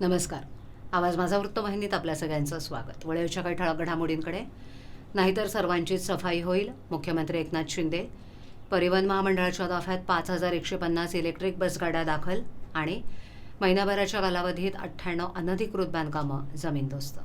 नमस्कार. आवाज माझा वृत्तवाहिनीत आपल्या सगळ्यांचं स्वागत. वळेच्या काही ठळक घडामोडींकडे. नाहीतर सर्वांचीच सफाई होईल. मुख्यमंत्री एकनाथ शिंदे परिवहन महामंडळाच्या ताफ्यात पाच हजार एकशे पन्नास इलेक्ट्रिक बसगाड्या दाखल आणि महिनाभराच्या कालावधीत अठ्ठ्याण्णव अनधिकृत बांधकामं जमीनदोस्त.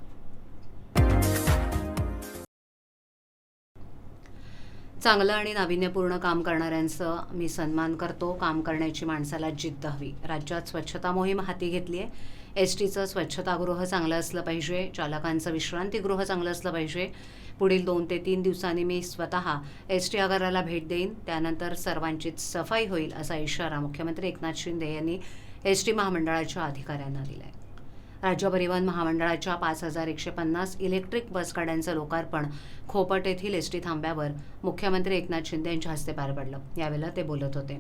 चांगलं आणि नाविन्यपूर्ण काम करणाऱ्यांचं मी सन्मान करतो. काम करण्याची माणसाला जिद्द हवी. राज्यात स्वच्छता मोहीम हाती घेतली आहे एस टीचं स्वच्छतागृह चांगलं असलं पाहिजे चालकांचं विश्रांतीगृह चांगलं असलं पाहिजे. पुढील दोन ते तीन दिवसांनी मी स्वतः एस टी आगाराला भेट देईन. त्यानंतर सर्वांचीच सफाई होईल असा इशारा मुख्यमंत्री एकनाथ शिंदे यांनी एस टी महामंडळाच्या अधिकाऱ्यांना दिला आहे राज्य परिवहन महामंडळाच्या पाच हजार एकशे पन्नास इलेक्ट्रिक बसगाड्यांचं लोकार्पण खोपट येथील एस टी थांब्यावर मुख्यमंत्री एकनाथ शिंदे यांच्या हस्ते पार पडलं. यावेळेला ते बोलत होते.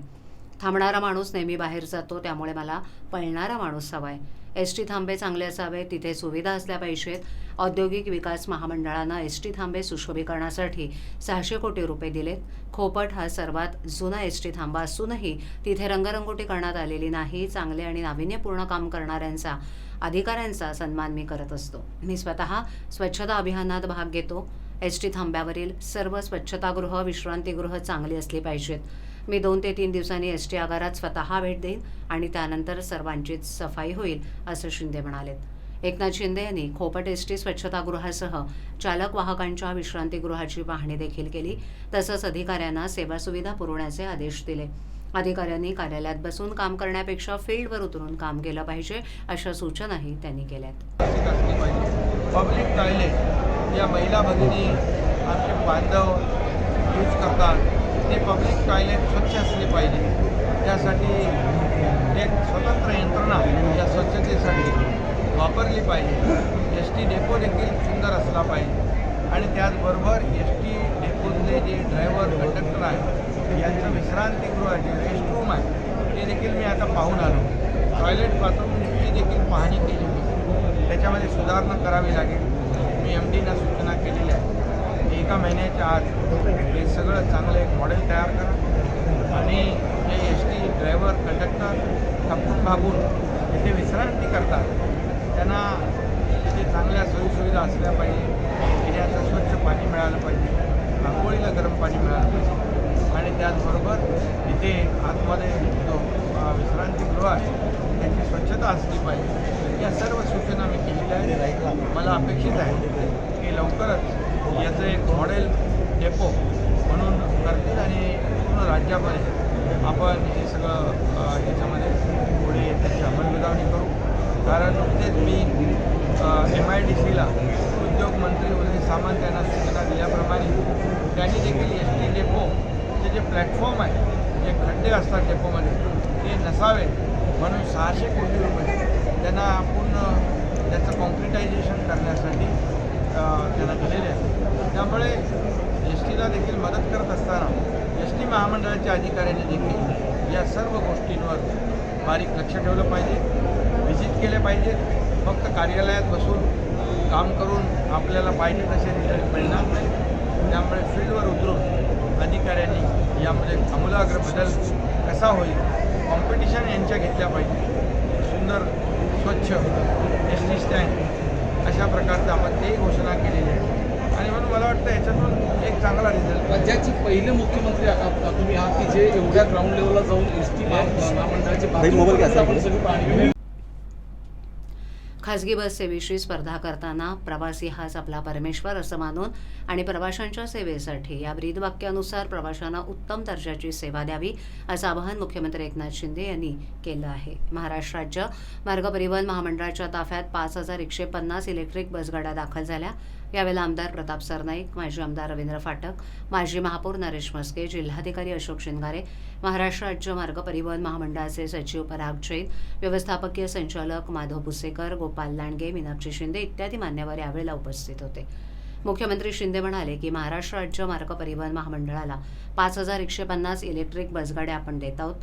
थांबणारा माणूस नेहमी बाहेर जातो त्यामुळे मला पळणारा माणूस हवा आहे. एस टी थांबे चांगले असावे तिथे सुविधा असल्या पाहिजेत. औद्योगिक विकास महामंडळानं एस टी थांबे सुशोभीकरणासाठी सहाशे कोटी रुपये दिलेत. खोपट हा सर्वात जुना एस टी थांबा असूनही तिथे रंगरंगोटी करण्यात आलेली नाही चांगले आणि नाविन्यपूर्ण काम करणाऱ्यांचा अधिकाऱ्यांचा सन्मान मी करत असतो. मी स्वतः स्वच्छता अभियानात भाग घेतो. एस टी थांब्यावरील सर्व स्वच्छतागृह विश्रांतीगृह चांगली असली पाहिजेत. मी दोन ते तीन दिवसांनी एस टी आगारात स्वतः भेट देईन आणि त्यानंतर सर्वांचीच सफाई होईल असं शिंदे म्हणालेत. एकनाथ शिंदे यांनी खोपट एस टी स्वच्छतागृहासह चालक वाहकांच्या विश्रांतीगृहाची पाहणी देखील केली. तसंच अधिकाऱ्यांना सेवा सुविधा पुरवण्याचे आदेश दिले. अधिकाऱ्यांनी कार्यालयात बसून काम करण्यापेक्षा फील्डवर उतरून काम केलं पाहिजे अशा सूचनाही त्यांनी केल्यात. पब्लिक टॉयलेट या महिला भगिनी आमचे बांधव यूज करतात. ते पब्लिक टॉयलेट स्वच्छ असले पाहिजे. त्यासाठी एक स्वतंत्र यंत्रणा या स्वच्छतेसाठी वापरली पाहिजे. एस टी डेपो देखील सुंदर असला पाहिजे. आणि त्याचबरोबर एस टी डेपोतले जे ड्रायव्हर कंडक्टर आहेत यांचं विश्रांतीगृह जे रेस्ट रूम आहे ते देखील मी आता पाहून आलो. टॉयलेट बाथरूमची देखील पाहणी केली त्याच्यामध्ये सुधारणा करावी लागेल. मी एम डीना सूचना केली. एका महिन्याच्या आत हे सगळं चांगलं एक मॉडेल तयार करा. आणि जे एस टी ड्रायव्हर कंडक्टर थपून भागून तिथे विश्रांती करतात. त्यांना तिथे चांगल्या सोयीसुविधा असल्या पाहिजे. पिण्याचं स्वच्छ पाणी मिळालं पाहिजे. आंघोळीला गरम पाणी मिळालं पाहिजे. आणि त्याचबरोबर तिथे आतमध्ये जो विश्रांतीगृह आहे त्याची स्वच्छता असली पाहिजे. या सर्व सूचना मी केलेल्या आहेत. मला अपेक्षित आहे की लवकरच याचं एक मॉडेल डेपो म्हणून करतील आणि पूर्ण राज्यामध्ये आपण हे सगळं याच्यामध्ये पुढे त्याची अंमलबजावणी करू. कारण नुकतेच मी एम आय डी सीला उद्योगमंत्री उदय सामंत यांना सूचना दिल्याप्रमाणे त्यांनी देखील एस टी डेपोचे जे प्लॅटफॉर्म आहे जे खड्डे असतात डेपोमध्ये ते नसावे म्हणून सहाशे कोटी रुपये त्यांना पूर्ण त्याचं कॉन्क्रिटायझेशन करण्यासाठी त्यांना दिलेले आहे त्यामुळे एस टीला देखील मदत करत असताना एस टी महामंडळाच्या अधिकाऱ्यांनी देखील या सर्व गोष्टींवर बारीक लक्ष ठेवलं पाहिजे. व्हिजिट केले पाहिजेत फक्त कार्यालयात बसून काम करून आपल्याला पाहिजे तसे रिझल्ट मिळणार नाही. त्यामुळे फील्डवर उतरून अधिकाऱ्यांनी यामध्ये आमूलाग्र बदल कसा होईल कॉम्पिटिशन यांच्या घेतल्या पाहिजे. सुंदर स्वच्छ एस टी स्टँड अशा प्रकारचं आपण तेही घोषणा केलेली आहे मला वाटतं याच्यातून एक चांगला रिझल्ट राज्याचे पहिले मुख्यमंत्री तुम्ही आहात की जे एवढ्या ग्राउंड लेवलला जाऊन एस टी महामंडळाची मोबाईल घ्या, आपण सगळी. पाहणी केली. खासगी बस सेवेशी स्पर्धा करताना प्रवासी हाच आपला परमेश्वर असं मानून आणि प्रवाशांच्या सेवेसाठी या ब्रीदवाक्यानुसार प्रवाशांना उत्तम दर्जाची सेवा द्यावी असं आवाहन मुख्यमंत्री एकनाथ शिंदे यांनी केलं आहे. महाराष्ट्र राज्य मार्ग परिवहन महामंडळाच्या ताफ्यात पाच हजार एकशे पन्नास इलेक्ट्रिक बसगाड्या दाखल झाल्या. यावेळेला आमदार प्रताप सरनाईक माजी आमदार रवींद्र फाटक माजी महापौर नरेश मस्के जिल्हाधिकारी अशोक शिंगारे महाराष्ट्र राज्य मार्ग परिवहन महामंडळाचे सचिव पराग जैन व्यवस्थापकीय संचालक माधव पुसेकर गोपाल लांडगे मीनाक्षी शिंदे इत्यादी मान्यवर यावेळेला उपस्थित होते. मुख्यमंत्री शिंदे म्हणाले की महाराष्ट्र राज्य मार्ग परिवहन महामंडळाला पाच हजार एकशे पन्नास इलेक्ट्रिक बसगाड्या आपण देत आहोत.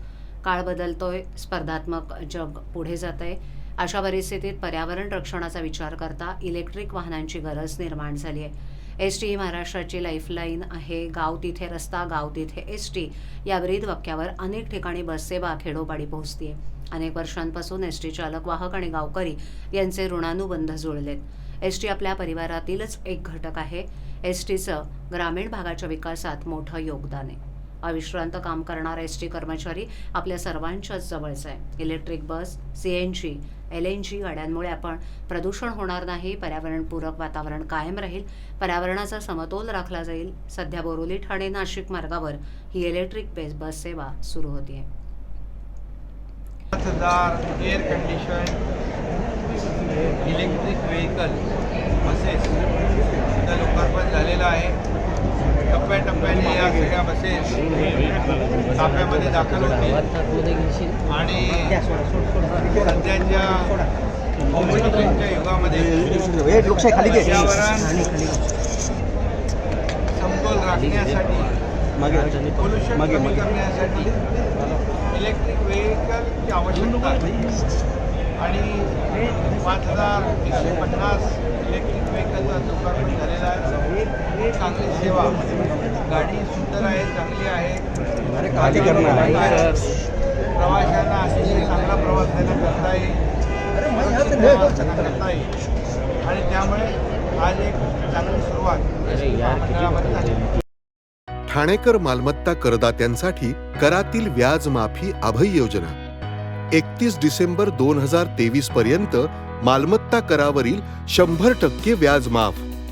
काळ बदलतोय स्पर्धात्मक जग पुढे जात आहे अशा परिस्थितीत पर्यावरण रक्षणाचा विचार करता इलेक्ट्रिक वाहनांची गरज निर्माण झाली आहे. एस टी ही महाराष्ट्राची लाईफलाईन आहे. गाव तिथे रस्ता गाव तिथे एस टी या ब्रीद वाक्यावर अनेक ठिकाणी बससेवा खेडोपाडी पोहोचतीये. अनेक वर्षांपासून एस टी चालक वाहक आणि गावकरी यांचे ऋणानुबंध जुळलेत. एस टी आपल्या परिवारातीलच एक घटक आहे. एस टीचं ग्रामीण भागाच्या विकासात मोठं योगदान आहे. अविश्रांत काम करणारा एस टी कर्मचारी आपल्या सर्वांच्याच जवळचा आहे. Electric bus C N G L N G गाड्यांमुळे आपण प्रदूषण होणार नाही पर्यावरणपूरक वातावरण कायम राहील पर्यावरणाचा समतोल राखला जाईल. सध्या बोरोली ठाणे नाशिक मार्गावर ही इलेक्ट्रिक बेस बस सेवा सुरू होती आहे air condition electric vehicle buses लोकार्पण झालेलं आहे. टप्प्याटप्प्याने या सगळ्या बसेस ताफ्यामध्ये दाखल होतील आणि सध्याच्या कॉम्पिटिशनच्या युगामध्ये पर्यावरण समतोल राखण्यासाठी पोल्युशन कमी करण्यासाठी इलेक्ट्रिक व्हेकलची आवश्यकता. आणि पाच हजार एकशे पन्नास लोकार्पण झालेलं आहे. चांगली सेवा. गाडी सुंदर आहे चांगली आहे. प्रवाशांना अतिशय चांगला प्रवास त्यांना करता येईल. करता येईल. आणि त्यामुळे आज एक चांगली सुरुवात. ठाणेकर मालमत्ता करदात्यांसाठी करातील व्याज माफी अभय योजना. एकतीस डिसेंबर दोन हजार तेवीस पर्यंत मालमत्ता करावरील शंभर टक्के व्याज माफ.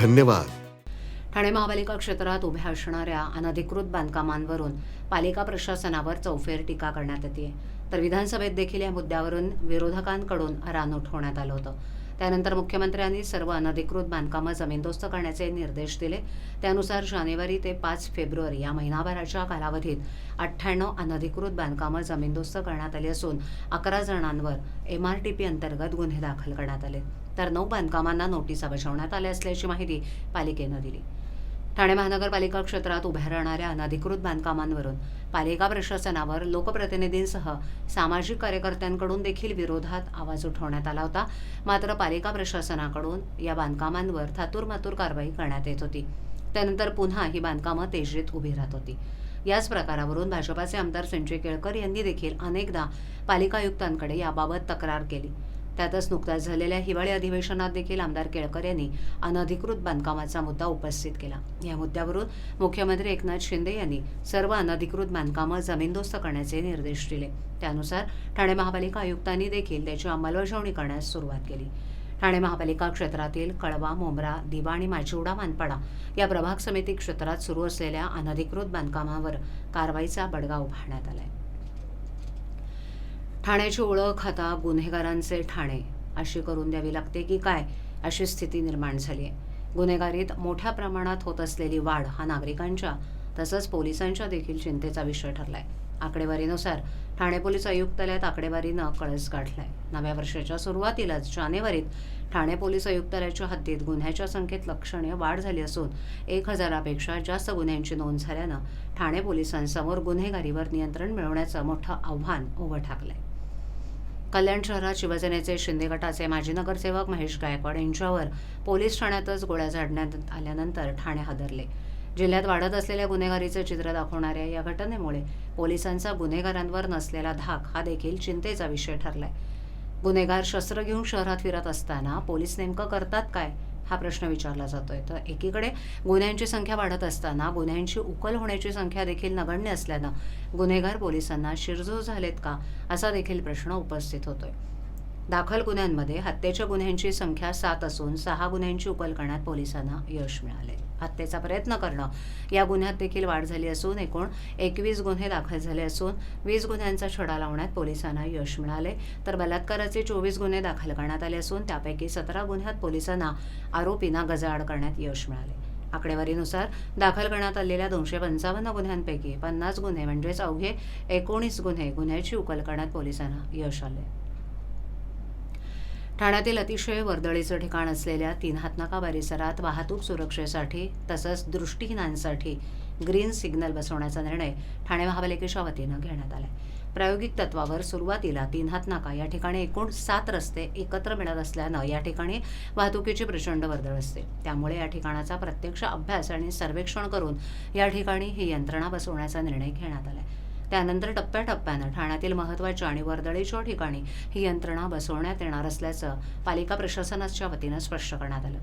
धन्यवाद. ठाणे महापालिका क्षेत्रात उभ्या असणाऱ्या अनधिकृत बांधकामांवरून पालिका प्रशासनावर चौफेर टीका करण्यात येते. तर विधानसभेत देखील या मुद्द्यावरून विरोधकांकडून रानोट होण्यात आलं होतं. त्यानंतर मुख्यमंत्र्यांनी सर्व अनधिकृत बांधकामं जमीनदोस्त करण्याचे निर्देश दिले. त्यानुसार जानेवारी ते पाच फेब्रुवारी या महिनाभराच्या कालावधीत अठ्ठ्याण्णव अनधिकृत बांधकामं जमीनदोस्त करण्यात आली असून अकरा जणांवर एम आर टी पी अंतर्गत गुन्हे दाखल करण्यात आले. तर नऊ बांधकामांना नोटिसा बजावण्यात आल्या असल्याची माहिती पालिकेनं दिली. ठाणे महानगरपालिका क्षेत्रात उभ्या राहणाऱ्या अनधिकृत बांधकामांवरून पालिका प्रशासनावर लोकप्रतिनिधींसह सामाजिक कार्यकर्त्यांकडून देखील विरोधात आवाज उठवण्यात आला होता. मात्र पालिका प्रशासनाकडून या बांधकामांवर थातूरमातूर कारवाई करण्यात येत होती. त्यानंतर पुन्हा ही बांधकामं तेजीत उभी राहत होती. याच प्रकारावरून भाजपाचे आमदार संजय केळकर यांनी देखील अनेकदा पालिका आयुक्तांकडे याबाबत तक्रार केली. त्यातच नुकत्याच झालेल्या हिवाळी अधिवेशनात देखील आमदार केळकर यांनी अनधिकृत बांधकामाचा मुद्दा उपस्थित केला. या मुद्द्यावरून मुख्यमंत्री एकनाथ शिंदे यांनी सर्व अनधिकृत बांधकामं जमीनदोस्त करण्याचे निर्देश दिले. त्यानुसार ठाणे महापालिका आयुक्तांनी देखील त्याची अंमलबजावणी करण्यास सुरुवात केली. ठाणे महापालिका क्षेत्रातील कळवा मोमरा दिवा आणि माचिवडा मानपाडा या प्रभाग समिती क्षेत्रात सुरू असलेल्या अनधिकृत बांधकामावर कारवाईचा बडगा उभारण्यात आला आहे ठाण्याची ओळख आता गुन्हेगारांचे ठाणे. अशी करून द्यावी लागते की काय अशी स्थिती निर्माण झाली आहे. गुन्हेगारीत मोठ्या प्रमाणात होत असलेली वाढ हा नागरिकांच्या तसंच पोलिसांच्या देखील चिंतेचा विषय ठरलाय. आकडेवारीनुसार ठाणे पोलीस आयुक्तालयात आकडेवारीनं कळस गाठलाय नव्या वर्षाच्या सुरुवातीलाच जानेवारीत ठाणे पोलीस आयुक्तालयाच्या हद्दीत गुन्ह्याच्या संख्येत लक्षणीय वाढ झाली असून एक हजारापेक्षा जास्त गुन्ह्यांची नोंद झाल्यानं ठाणे पोलिसांसमोर गुन्हेगारीवर नियंत्रण मिळवण्याचं मोठं आव्हान उभं ठाकलंय. कल्याण शहरात शिवसेनेचे शिंदे गटाचे माजी नगरसेवक महेश गायकवाड यांच्यावर पोलीस ठाण्यातच गोळ्या झाडण्यात आल्यानंतर ठाणे हादरले. जिल्ह्यात वाढत असलेल्या गुन्हेगारीचं चित्र दाखवणाऱ्या या घटनेमुळे पोलिसांचा गुन्हेगारांवर नसलेला धाक हा देखील चिंतेचा विषय ठरलाय. गुन्हेगार शस्त्र घेऊन शहरात फिरत असताना पोलीस नेमकं करतात काय? हा प्रश्न विचारला जातोय. तर एकीकडे गुन्ह्यांची संख्या वाढत असताना गुन्ह्यांची उकल होण्याची संख्या देखील नगण्य असल्यानं गुन्हेगार पोलिसांना शिरजोर झालेत का असा देखील प्रश्न उपस्थित होतोय. दाखल गुन्ह्यांमध्ये हत्येच्या गुन्ह्यांची संख्या सात असून सहा गुन्ह्यांची उकल करण्यात पोलिसांना यश मिळाले. हत्येचा प्रयत्न करणं या गुन्ह्यात देखील वाढ झाली असून एकूण एकवीस गुन्हे दाखल झाले असून वीस गुन्ह्यांचा छडा लावण्यात पोलिसांना यश मिळाले. तर बलात्काराचे चोवीस गुन्हे दाखल करण्यात आले असून त्यापैकी सतरा गुन्ह्यात पोलिसांना आरोपींना गजाआड करण्यात यश मिळाले. आकडेवारीनुसार दाखल करण्यात आलेल्या दोनशे पंचावन्न गुन्ह्यांपैकी पन्नास गुन्हे म्हणजेच अवघे एकोणीस गुन्हे गुन्ह्याची उकल करण्यात पोलिसांना यश आले. ठाण्यातील अतिशय वर्दळीचं ठिकाण असलेल्या तीन हातनाका परिसरात वाहतूक सुरक्षेसाठी तसंच दृष्टीहीनांसाठी ग्रीन सिग्नल बसवण्याचा निर्णय ठाणे महापालिकेच्या वतीनं घेण्यात आला प्रायोगिक तत्वावर सुरुवातीला तीन हातनाका या ठिकाणी एकूण सात रस्ते एकत्र मिळत असल्यानं या ठिकाणी वाहतुकीची प्रचंड वर्दळ असते. त्यामुळे या ठिकाणाचा प्रत्यक्ष अभ्यास आणि सर्वेक्षण करून या ठिकाणी ही यंत्रणा बसवण्याचा निर्णय घेण्यात आला आहे त्यानंतर टप्प्याटप्प्यानं ठाण्यातील महत्त्वाच्या आणि वर्दळीच्या ठिकाणी ही यंत्रणा बसवण्यात येणार असल्याचं पालिका प्रशासनाच्या वतीनं स्पष्ट करण्यात आलं.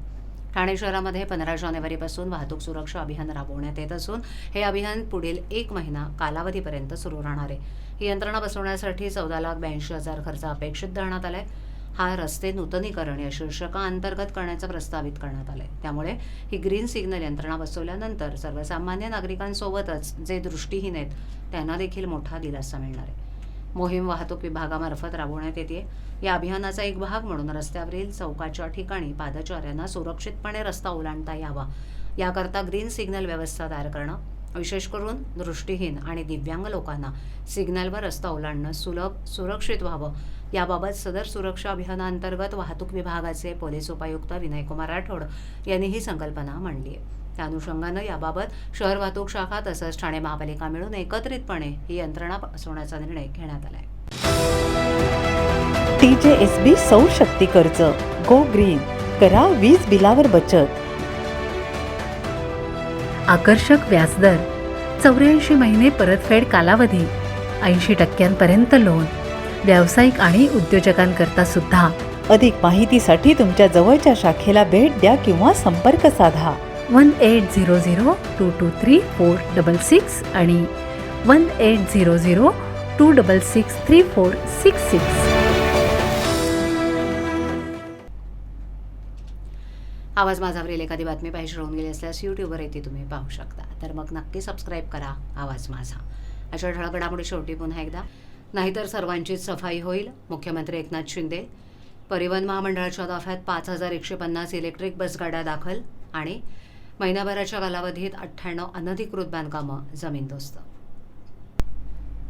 ठाणे शहरामध्ये पंधरा जानेवारीपासून वाहतूक सुरक्षा अभियान राबवण्यात येत असून हे अभियान पुढील एक महिना कालावधीपर्यंत सुरू राहणार आहे. ही यंत्रणा बसवण्यासाठी चौदा लाख ब्याऐंशी हजार खर्च अपेक्षित धरण्यात आलाय. हा रस्ते नूतनीकरण या शीर्षकाअंतर्गत करण्याचं प्रस्तावित करण्यात आलंय. त्यामुळे ही ग्रीन सिग्नल यंत्रणा बसवल्यानंतर सर्वसामान्य नागरिकांसोबतच जे दृष्टीहीन आहेत त्यांना देखील मोठा दिलासा मिळणार आहे. मोहीम वाहतूक विभागामार्फत राबवण्यात येते या अभियानाचा एक भाग म्हणून रस्त्यावरील चौकाच्या ठिकाणी पादचाऱ्यांना सुरक्षितपणे रस्ता ओलांडता यावा. याकरता ग्रीन सिग्नल व्यवस्था तयार करणं विशेष करून दृष्टीहीन आणि दिव्यांग लोकांना सिग्नलवर रस्ता ओलांडणं सुलभ सुरक्षित व्हावं याबाबत सदर सुरक्षा अभियानांतर्गत वाहतूक विभागाचे पोलीस उपायुक्त विनयकुमार राठोड यांनी ही संकल्पना मांडली आहे. त्या अनुषंगानं याबाबत शहर वाहतूक शाखा तसंच ठाणे महापालिका मिळून एकत्रितपणे ही यंत्रणा बसवण्याचा निर्णय घेण्यात आला आहे टी जे एस बी सौर शक्ती कर्ज गो ग्रीन करा वीज बिलावर बचत. आकर्षक व्याजदर चौऱ्याऐंशी महिने परतफेड कालावधी ऐंशी टक्क्यांपर्यंत लोन. व्यावसायिक आणि उद्योजकांकरता सुद्धा. अधिक माहितीसाठी तुमच्या जवळच्या शाखेला भेट द्या किंवा संपर्क साधा. One eight zero zero two two three four double six आणि one eight zero zero two double six three four six six. आवाज माझावरील एखादी बातमी पाहिजे राहून गेली असल्यास यूट्यूबवर येते तुम्ही पाहू शकता. तर मग नक्की सबस्क्राईब करा. आवाज माझा. अशा ठळक घडामोडी शेवटी पुन्हा एकदा. नाहीतर सर्वांचीच सफाई होईल. मुख्यमंत्री एकनाथ शिंदे परिवहन महामंडळाच्या ताफ्यात पाच हजार एकशे पन्नास इलेक्ट्रिक बसगाड्या दाखल आणि महिनाभराच्या कालावधीत अठ्ठ्याण्णव अनधिकृत बांधकामं जमीनदोस्त.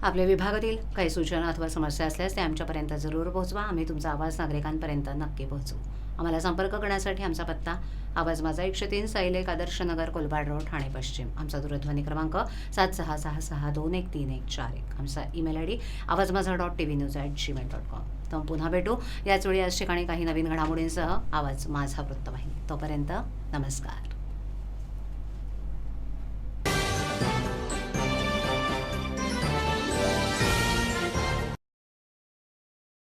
आपल्या विभागातील काही सूचना अथवा समस्या असल्यास ते आमच्यापर्यंत जरूर पोहोचवा. आम्ही तुमचा आवाज नागरिकांपर्यंत नक्की पोहोचू. आम्हाला संपर्क करण्यासाठी आमचा पत्ता आवाज माझा एकशे तीन साईलेक आदर्श नगर कोलबाड रोड ठाणे पश्चिम. आमचा दूरध्वनी क्रमांक सात सहा सहा सहा दोन एक तीन एक चार एक. आमचा email I D Awaaz Majha dot T V news at Gmail dot com तर पुन्हा भेटू. याच वेळी याच ठिकाणी काही नवीन घडामोडींसह आवाज माझा वृत्तवाहिनी. तोपर्यंत नमस्कार.